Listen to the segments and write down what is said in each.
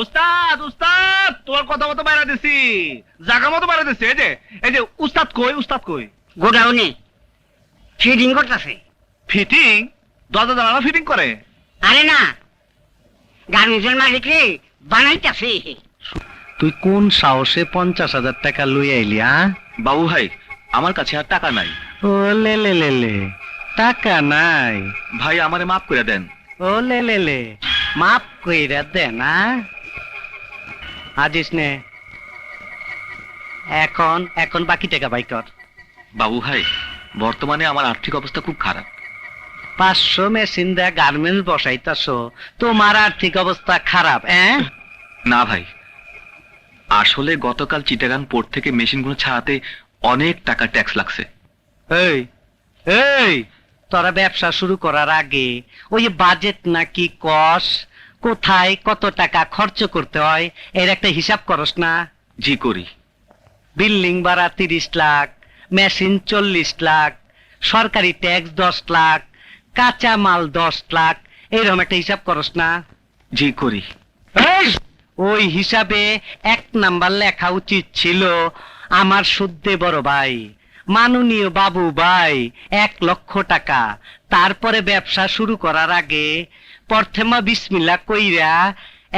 উস্তাদ উস্তাদ তোর কথা মতো বাইরে দিছি। জায়গা মতো বাইরে দিছি এই যে এই যে উস্তাদ কই উস্তাদ কই? গোডাউনে। ফিডিং করতেছে। ফিটিং? দরজা জানালা ফিটিং করে? আরে না গার্মেন্টসের মালিক রে বানাইতেছে। তুই কোন সাহসে পঞ্চাশ হাজার টাকা লই আইলি আ? বাবু ভাই আমার কাছে আর টাকা নাই। ও লে লে লে লে টাকা নাই। ভাই আমারে মাফ করে দেন। ও লে লে লে মাপ কইরা দে না আজিস নে। এখন এখন বাকি টাকা বাই কর। বাবু ভাই বর্তমানে আমার আর্থিক অবস্থা খুব খারাপ। পাঁচশো মেশিন দেয়া গার্মেন্টস বসাইতাছ। তোমার আর্থিক অবস্থা খারাপ হ্যাঁ না ভাই আসলে গতকাল চিটাগাং পোর্ট থেকে মেশিনগুলো ছাড়াতে অনেক টাকা ট্যাক্স লাগছে। এই এই তোরা ব্যবসা শুরু করার আগে ওই বাজেট নাকি কস? কোথায় কত টাকা খরচ করতে হয়? এর একটা হিসাব করস না। জি করি। বিল্ডিং ভাড়া তিরিশ লাখ মেশিন চল্লিশ লাখ সরকারি ট্যাক্স দশ লাখ কাঁচা মাল দশ লাখ এরকম একটা হিসাব করস না। জি করি। ওই হিসাবে এক নাম্বার লেখা উচিত ছিল আমার শুদ্ধে বড় ভাই মাননীয় বাবু ভাই এক লক্ষ টাকা। তারপরে ব্যবসা শুরু করার আগে প্রথমা বিসমিল্লা কইরা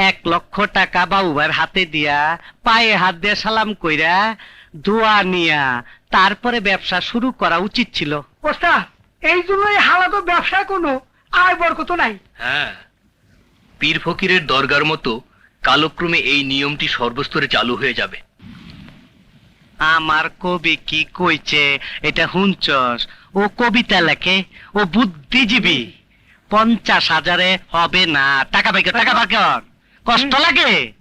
এক লক্ষ টাকা ভাইয়ের হাতে দিয়া পায়ে হাত দিয়ে সালাম কইরা দোয়া নিয়া তারপরে ব্যবসা শুরু করা উচিত ছিল। ওস্তাদ এই জন্যই হালাত ব্যবসায় কোনো আয় বরকত নাই। হ্যাঁ পীর ফকিরের দরগার মতো কালক্রমে এই নিয়মটি সর্বস্তরে চালু হয়ে যাবে। আমার কবি কি কইছে এটা হুঞ্চস ও কবিতা লেখে ও বুদ্ধিজীবী। পঞ্চাশ হাজারে হবে না। টাকা পাইকর টাকা পাইকর কষ্ট লাগে?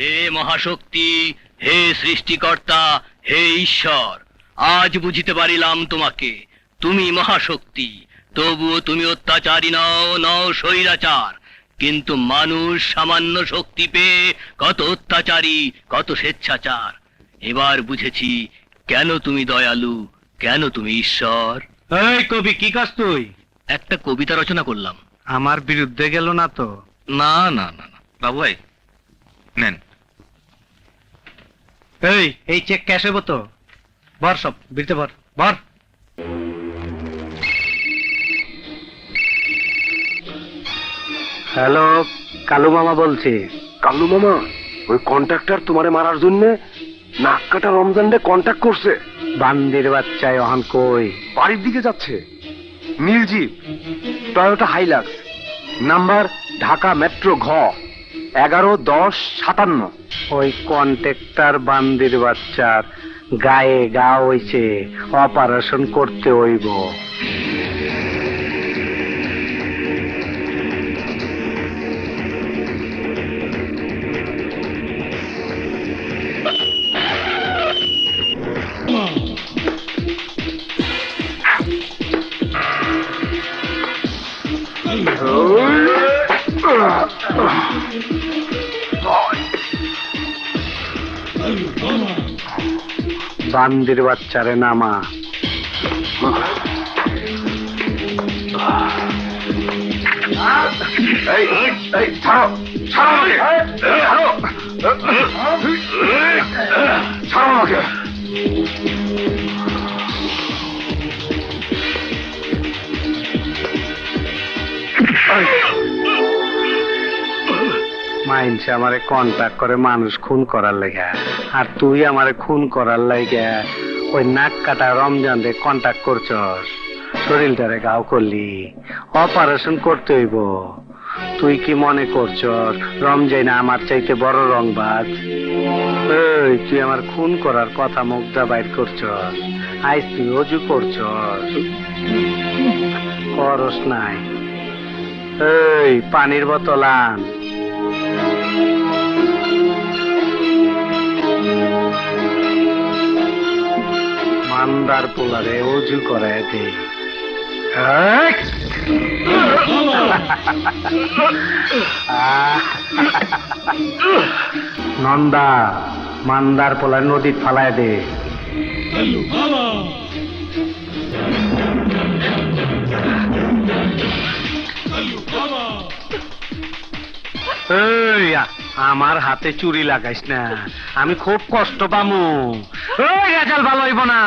হে মহাশক্তি হে সৃষ্টিকর্তা হে ঈশ্বর আজ বুঝিতে পারিলাম তোমাকে। তুমি মহাশক্তি তবুও তুমি অত্যাচারী নও নও স্বৈরাচার। কিন্তু মানুষ সামান্য শক্তি পেয়ে কত অত্যাচারী কত স্বেচ্ছাচার। এবার বুঝেছি কেন তুমি দয়ালু কেন তুমি ঈশ্বর। এই কবি কি কাজ তুই? একটা কবিতা রচনা করলাম। আমার বিরুদ্ধে গেল না তো? না না না না। বাবু ভাই নেন। এই এই চেক ক্যাশ তো? ভর সব বিরতে ভর ভর। হ্যালো কালু মামা বলছি। কাল্লু মামা ওই কন্ট্রাক্টর তোমারে মারার জন্য নাক কাটা রমজান ডে কন্ট্যাক্ট করছে। বান্দির বাচ্চায় অহন কই? বাড়ির দিকে যাচ্ছে। নীল jeep Toyota Hilux number Dhaka metro ঘ এগারো দশ সাতান্ন। ওই কন্ট্রাক্টর বান্দির বাচ্চার গায়ে গা হইছে। অপারেশন করতে হইব। বান্দির বাচ্চারে নামা ছাড়ো মাইনসে আমারে কন্ট্যাক্ট করে মানুষ খুন করার লেগে। আর তুই আমারে খুন করার লেগে, ওই নাক কাটা রমজান রে কন্ট্যাক্ট করছস। শরীরটারে গাও করলি। অপারেশন করতে হইব। তুই কি মনে করছস, রমজান আমার চাইতে বড় রংবাজ? এই, তুই আমার খুন করার কথা মুগ্ধা বাইর করছস। আইস তুই অজু করছস। করস নাই। এই, পানির বোতল আন। মান্দার পোলারে অজু করায় দে। নন্দা মান্দার পোলার নদীত ফালায় দে। এই আমার হাতে চুরি লাগাইস না। আমি খুব কষ্ট পামু। ওই রেজাল ভালো হইব না।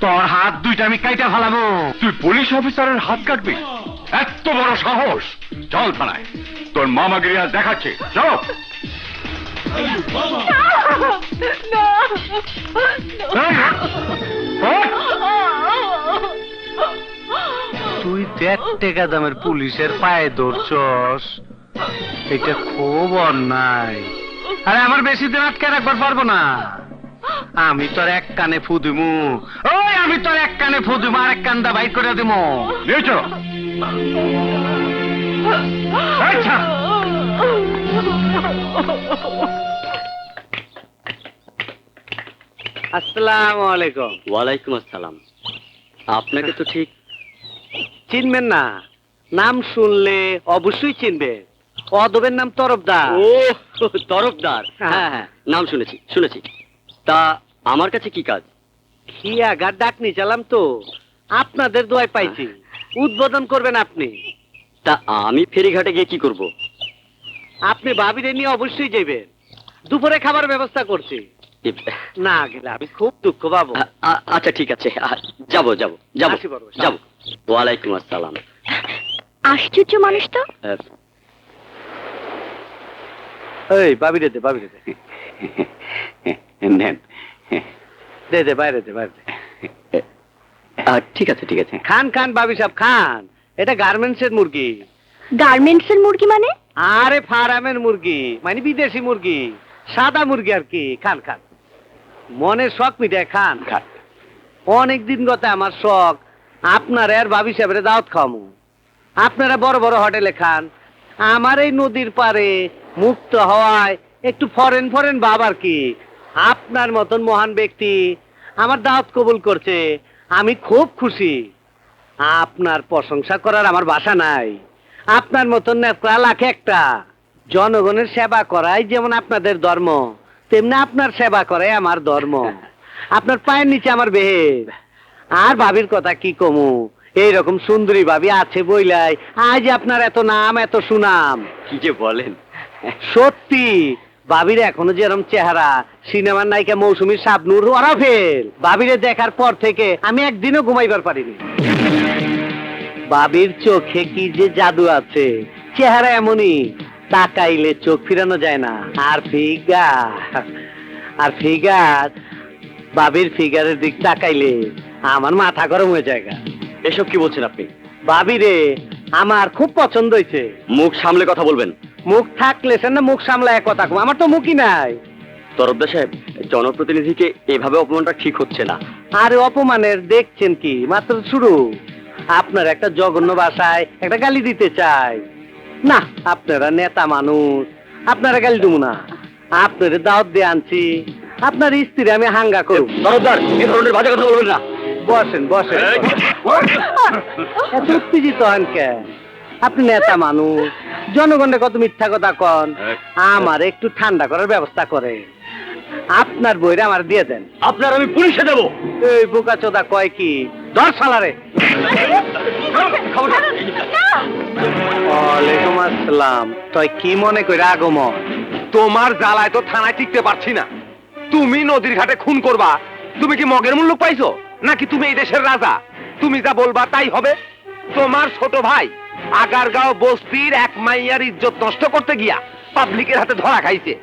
তোর হাত দুইটা আমি কাইটা ফালামু। তুই পুলিশ অফিসারের হাত কাটবি। এত বড় সাহস। চল থানায়। তোর মামাগিরি আজ দেখাচ্ছে। চল। তুই দেড় টাকা দামের পুলিশের পায়ে ধরছস। এটা খুব অন্যায়। আরে আমার বেশি দিন আটকে রাখবার পারব না। আমি তোর এক কানে ফু দিমু। ওই আমি তোর এক কানে ফু দিমু আর এক কান্দা বাইর করে দিমু। আচ্ছা আসসালামু আলাইকুম। ওয়ালাইকুম আসসালাম। আপনাকে তো ঠিক চিনবেন না। নাম শুনলে অবশ্যই চিনবে। অদবের নাম তরফদার। ও তরফদার। হ্যাঁ। হ্যাঁ হ্যাঁ নাম শুনেছি শুনেছি। তা আমার কাছে কি কাজ? খিয়াগার ডাক নিচালাম তো? আপনাদের দোয়ায় পাইছি। উদ্বোধন করবেন আপনি। তা আমি ফেরিঘাটে গিয়ে কি করব? আপনি ভাবিরে নিয়ে অবশ্যই যাবেন দুপুরে খাবার ব্যবস্থা করছি। না গেলে আমি খুব দুঃখ পাবো। আচ্ছা ঠিক আছে। যাব যাব যাব যাব। ওয়ালাইকুম আসসালাম। আশ্চর্য মানুষ তো। এই ভাবিরে দে ভাবিরে দে নেন। দে দে বাইরে দে বাইরে দে। ঠিক আছে ঠিক আছে। খান খান ভাবি সাহেব খান। এটা গার্মেন্টস এর মুরগি। গার্মেন্টস এর মুরগি মানে? আরে ফার্মের মুরগি মানে বিদেশি মুরগি। সাদা মুরগি আর কি। খান খান। মনের শখ মিটায় খান। খান। অনেক দিন গত আমার শখ। আপনার আর ভাবি সাহেবের দাওয়াত খাওয়ামু। আপনারা বড় বড় হোটেলে খান। আমার এই নদীর পারে মুক্ত হওয়ায় একটু ফরেন ফরেন ভাব আর কি? আপনার মতন মহান ব্যক্তি আমার দাওয়াত কবুল করছে, আমি খুব খুশি। আপনার প্রশংসা করার আমার বাসা নাই। আপনার মতন নেতা লাখ একটা। জনগণের সেবা করাই যেমন আপনাদের ধর্ম, তেমনি আপনার সেবা করাই আমার ধর্ম। আপনার পায়ের নিচে আমার বেহেদ আর ভাবির কথা কি কমু? এইরকম সুন্দরী ভাবি আছে বইলাই। আজ আপনার এত নাম এত সুনাম। কি যে বলেন। সত্যি ভাবির এখনও যেরকম চেহারা সিনেমার নায়িকা মৌসুমী শাবনুর ওরা ফেল ভাবিরে দেখার পর থেকে আমি একদিনও ঘুমাইবার পারিনি। বাবির চোখে কি যে জাদু আছে চেহারা এমনই তাকাইলে চোখ ফিরানো যায় না। আর ফিগার আর ফিগার বাবির ফিগারের দিক তাকাইলে আমার মাথা গরম হয়ে যায়। এসব কি বলছেন আপনি? ভাবি রে আমার খুব পছন্দ হয়েছে মুখ সামলে কথা বলবেন। মুখ থাকলে সে না মুখ সামলায় কথা কম। আমার তো মুখই নাই। তরফদার সাহেব জনপ্রতিনিধিকে এভাবে অপমানটা ঠিক হচ্ছে না। আরে অপমানের দেখছেন কি? মাত্র শুরু। আপনার একটা জঘন্য ভাষায় একটা গালি দিতে চাই। না আপনারা নেতা মানুষ। আপনারা গালি দেবো না। আপনার দাওয়াত দিয়ে আনছি। আপনার স্ত্রী আমি হাঙ্গা করুন তরফদার এ ধরনের বাজে কথা বলবেন না। বসেন বসেন। এত উত্তেজিত হন কে আপনি নেতা মানুষ জনগণের কত মিথ্যা কথা কন। আমার একটু ঠান্ডা করার ব্যবস্থা করে আপনার বইরা আমার দিয়ে দেন। আপনার আমি পুলিশে দেবো। এই বোকা চোদা কয় কি? দর সালারে ওয়ালাইকুম আসসালাম। তুই কি মনে করে আগমন? তোমার জ্বালায় তো থানায় টিকতে পারছি না। তুমি নদীর ঘাটে খুন করবা। তুমি কি মগের মূল্য পাইছো? নাকি তুমি এই দেশের রাজা? তুমি যা বলবা তাই হবে। তোমার ছোট ভাই আগারগাঁও বস্তির এক মাইয়ার ইজ্জত নষ্ট করতে গিয়া পাবলিকের হাতে ধরা খাইছে।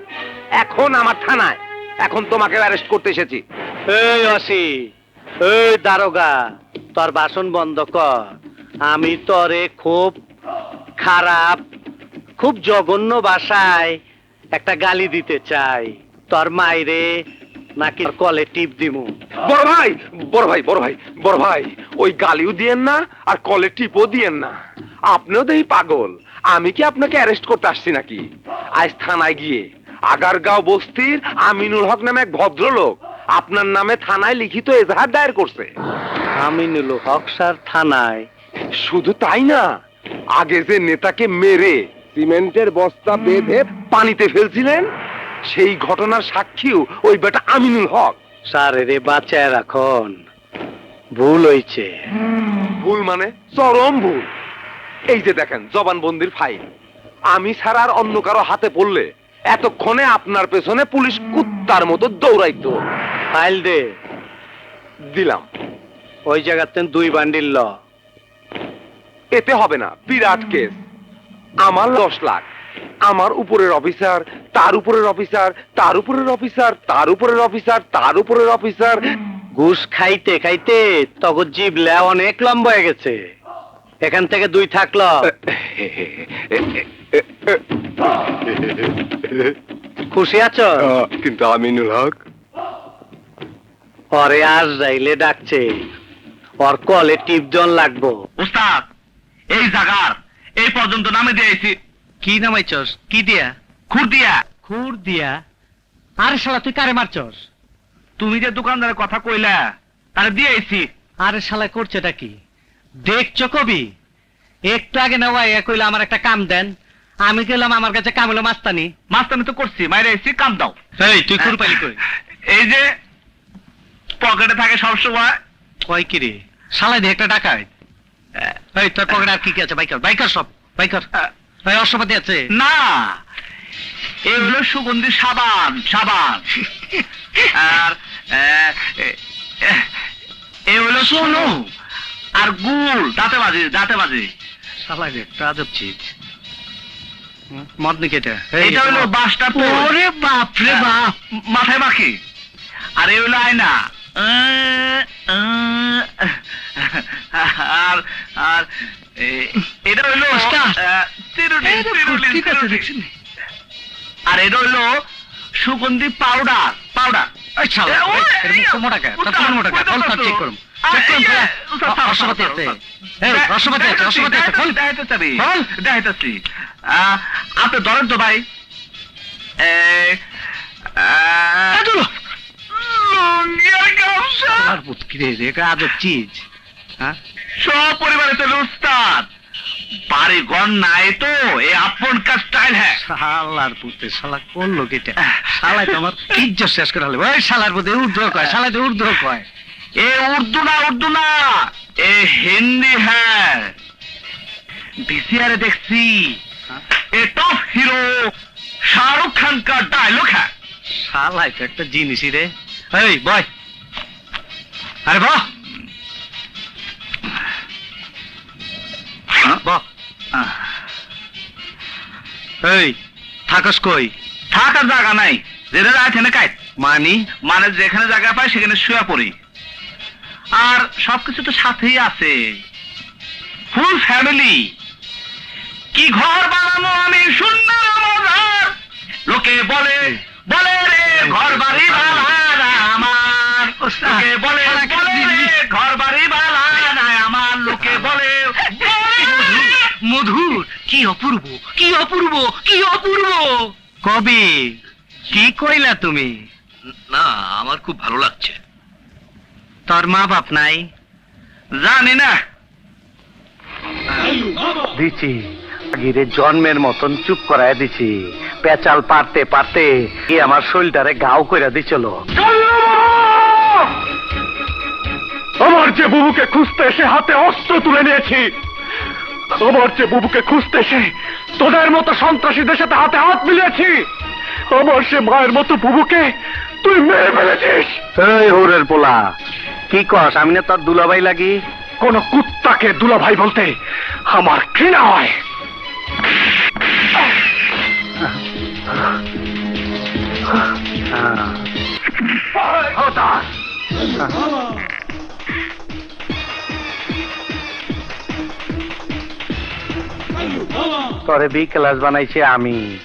এখন আমার থানায়। এখন তোমাকে অ্যারেস্ট করতে এসেছি। এই অসি, এই দারোগা, তোর বাসন বন্ধ কর। আমি তরে খুব খারাপ, খুব জঘন্য ভাষায় একটা গালি দিতে চাই। তোর মাইরে নাকি কলে টিপ দিমু? বড় ভাই বড় ভাই বড় ভাই বড় ভাই ওই গালিও দিয়েন না আর কলে টিপও দিয়েন না। আপনিও পাগল আমি কি আপনাকে অ্যারেস্ট করতে আসছি নাকি? আজ থানায় গিয়ে আগারগাঁও বস্তির আমিনুল হক নামে এক ভদ্রলোক আপনার নামে থানায় লিখিত এজাহার দায়ের করছে। আমিনুল হক স্যার থানায়। শুধু তাই না আগে যে নেতাকে মেরে সিমেন্টের বস্তা বেঁধে পানিতে ফেলছিলেন সেই ঘটনার সাক্ষীও ওই বেটা আমিনুল হক। স্যার রে বাঁচায় রাখন। ভুল হইছে। ভুল মানে চরম ভুল। এই যে দেখেন জবানবন্দির ফাইল। আমি ছাড়া আর অন্য কারও হাতে পড়লে এতক্ষণে আপনার পেছনে পুলিশ কুত্তার মতো দৌড়াইতো। ফাইল দে। দিলাম। ওই জায়গাতে দুই বান্ডিল ল। এতে হবে না বিরাট কেস। আমার দশ লাখ। আমার উপরের অফিসার তার উপরের অফিসার তার উপরের অফিসার তার উপরের অফিসার তার উপরের অফিসার। ঘুষ খাইতে খাইতে তখন জিবলা অনেক লম্বা হয়ে গেছে। এখান থেকে দুই থাকল। খুশি আছো? কিন্তু আমিনুল হক। পরে আজ যাইলে ডাকছে। ওর কলে টিপজন লাগবো। উস্তাদ এই জাগার এই পর্যন্ত নামে দিয়েছি। কি নামাইছস কি দিয়া? খুর দিয়া? খুর দিয়া। আরে শালা তুই কারে মারছস? তুমি যে দোকানদারের কথা কইলা তারে দিয়েছি আরে শালা করছেটা কি? দেখছ কবি? একটু আগে না এ কইলো আমার একটা কাম দেন। আমি গেলাম আমার কাছে কাম হলো মাস্তানি। মাস্তানি তো করছি মাইরে এসছি কাম দাও। এই তুই খুর পাইলি কই? এই যে পকেটে থাকে সবসময় কয় কি রে? শালা দিয়ে একটা টাকা এই তোর পকেটে আর কি কি আছে? বাইকার বাইকার সব বাইকার। এই অশ্বপাতি আছে? না। এগুলো সুগন্ধি সাবান সাবান। আর এ- এ- এ হলো সোনু। আর গুড় দাঁতে বাজে দাঁতে বাজে শালা রে আজব চিজ। মদ নাকি এটা? এটা হলো বাসটা ওরে বাপ। রে বাপ মাথায় মাখি। আর এ হলো আয়না। আর আর এটা চিরুনি, ঠিক আছে দেখছেন আর এটা হলো সুগন্ধি পাউডার পাউডার তো মোটা। দেখাইতেছি আপনি ধরেন তো ভাই আর পুটকি রে এটা সপরিবারে চলে বাড়ি তো এ আপন স্টাইল হ্যাঁ শালার শালা শেষ ওই শালার উর্ধ কয় কয়। এ উর্দু না উর্দু না এ হিন্দি হ্যাঁ। ভিসিআরে দেখছি এ টপ হিরো শাহরুখ খান কা ডায়লগ হ্যাঁ। শালায় তো একটা জিনিসই রে। এই বয় আরে বাহ বাহ এই থাকস কই? থাকার জায়গা নাই। যেটা যায় থেনে কাইট মানি? মানে যেখানে জায়গা পাই সেখানে শুয়ে পড়ি। আর সবকিছু তো সাথেই আছে। ফুল ফ্যামিলি কি ঘর বানানো আমি? সুন্দর মজার। লোকে বলে বলে রে ঘর বাড়ি আমার লোকে বলে বলে ঘর বাড়ি বানানা আমার লোকে বলে মধুর। কি অপূর্ব? কি অপূর্ব? কি অপূর্ব? কবি কি কইলা তুমি? না আমার খুব ভালো লাগছে। তোর মা বাপ নাই? জানি না? দিছি। গিরে জন্মের মতন চুপ করায় দিছি। পেঁচাল পারতে পারতে কি আমার শরীরটারে গাও কইরা দিছিল। আমার যে বুবুকে খুঁজতে এসে হাতে অস্ত্র তুলে নিয়েছি আমার যে বুবুকে খুঁজতে এসে তোদের মতো সন্ত্রাসীদের সাথে হাতে হাত মিলিয়েছি আমার সে মায়ের মতো বুবুকে তুই মেরে ফেলেছিস। এই হোরের পোলা কি কস আমি না তোর দুলাভাই লাগি? কোন কুত্তাকে দুলাভাই বলতে আমার ঘৃণা হয়। হ্যাঁ। তরে বি ক্লাস বানাইছে আমি।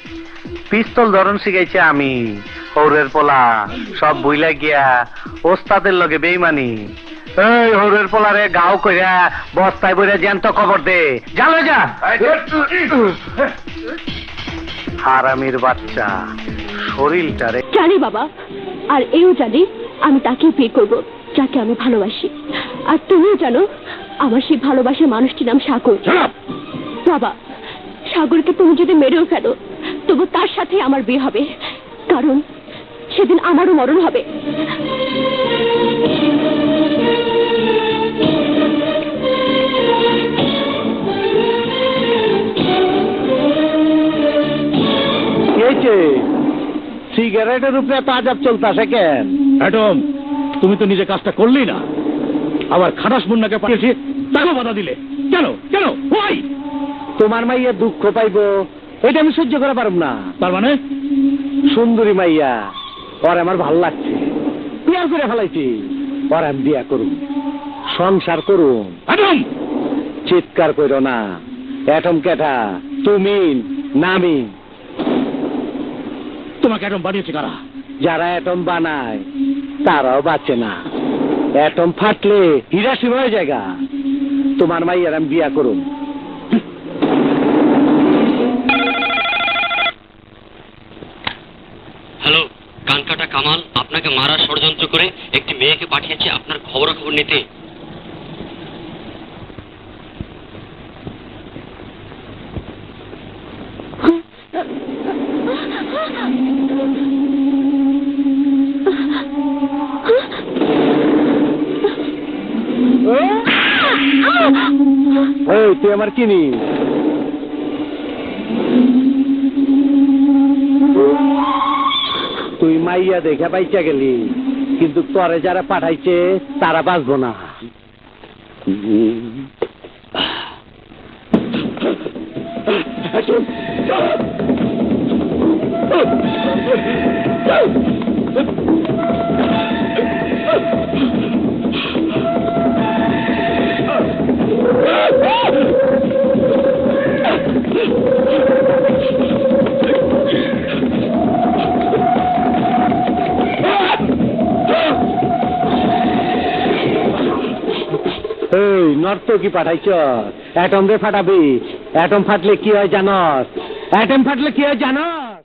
পিস্তল ধরন শিখাইছে আমি। হৌরের পোলা সব বুইলা গিয়া ওস্তাদের লগে বেইমানি। এই হৌরের পোলারে গাও কইরা বস্তায় বইরা জ্যান্ত খবর দে। জানো যা। হারামির বাচ্চা। শরীরটারে। জানি বাবা আর এও জানি আমি তাকে বিয়ে করব যাকে আমি ভালোবাসি। আর তুমিও জানো আমার সেই ভালোবাসার মানুষটির নাম সাগর। বাবা সাগরকে তুমি যদি মেরেও ফেলো তবু তার সাথে আমার বিয়ে হবে। কারণ সেদিন আমারও মরণ হবে। সিগারেটের উপরে এত আজাব চলতেছে কেন? অ্যাটম তুমি তো নিজে কাজটা করলি না। আবার খাটাস মুন্নাকে পাঠিয়েছি তাকেও বাধা দিলে। কেন? কেন? ওয়াই তোমার মাইয়া দুঃখ পাইবো এটা আমি সহ্য করে পারব না। তার মানে? সুন্দরী মাইয়া ওর আমার ভালো লাগছে। বিয়ার করে ফেলাইছি। ওর আমি বিয়া করুন সংসার করুন চিৎকার করো না। অ্যাটম কেটা তুমি নামি। তোমাকে অ্যাটম বানিয়েছে কারা? যারা অ্যাটম বানায়, তারাও বাঁচে না। অ্যাটম ফাটলে হিরাসিম হয়ে জায়গা। তোমার মাইয়ার আমি বিয়া করুন। হ্যালো, কানকাটা কামাল। আপনাকে মারার ষড়যন্ত্র করে একটি মেয়েকে পাঠিয়েছে। আপনার খবরাখবর নিতে। আমার কিনি তুই মাইয়া দেখে পাইচা গেলি, কিন্তু তরে যারা পাঠাইছে, তারা বাঁচবো না। এই কি পাঠাইছ? অ্যাটম রে ফাটাবি। অ্যাটম ফাটলে কি হয় জানস? অ্যাটম ফাটলে কি হয় জানস?